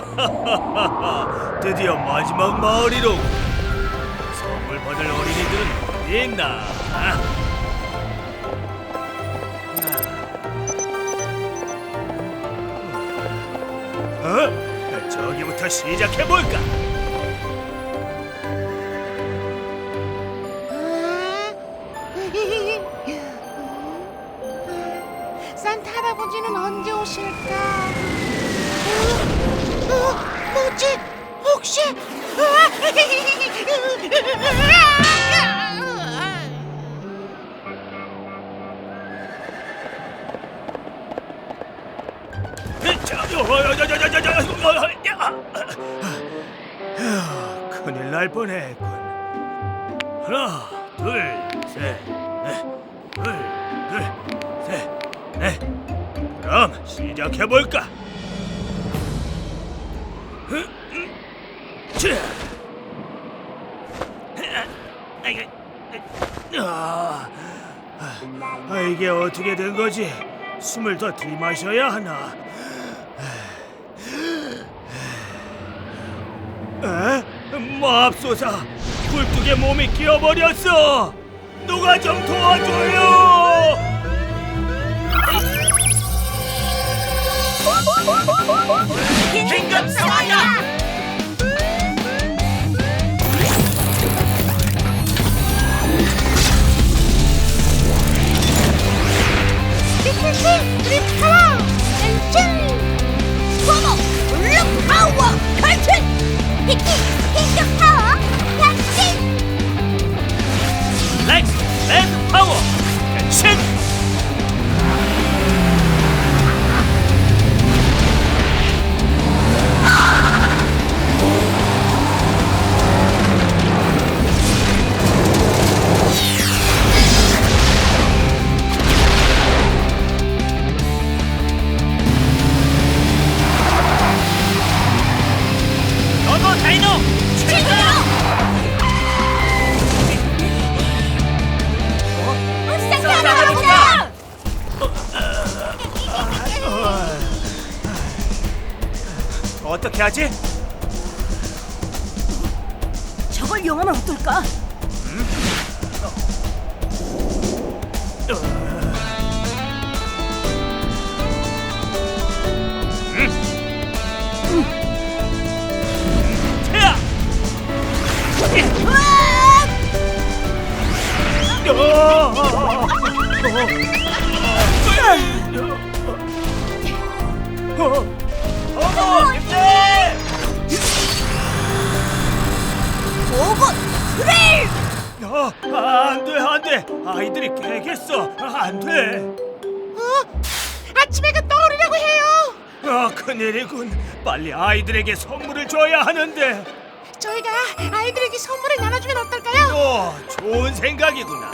드디어 마지막 마을이로 선물 받을 어린이들은 있나? 어? 저기부터 시작해 볼까? 산타 할아버지는 언제 오실까? 혹시? 큰일 날 뻔했군. 하나, 둘, 셋, 넷, 둘, 둘, 셋, 넷. 그럼 시작해 볼까? 아, 아, 이게 어떻게 된 거지? 숨을 더 들이마셔야 하나? 에? 맙소사 굴뚝에 몸이 끼어버렸어 누가 좀 도와줘요 긴급 상 드립 파워 엔진 파워 블루 파워 탈출 히히 히트 파워 탈출 렉스 레드 파워 신 어떻게 하지? 저걸 이용하면 어떨까? 태야 어머 안 돼, 안 돼. 아이들이 깨겠어. 아, 안 돼. 어? 아침에가 떠오르려고 해요 아, 큰일이군. 빨리 아이들에게 선물을 줘야 하는데. 저희가 아이들에게 선물을 나눠주면 어떨까요? 어, 좋은 생각이구나.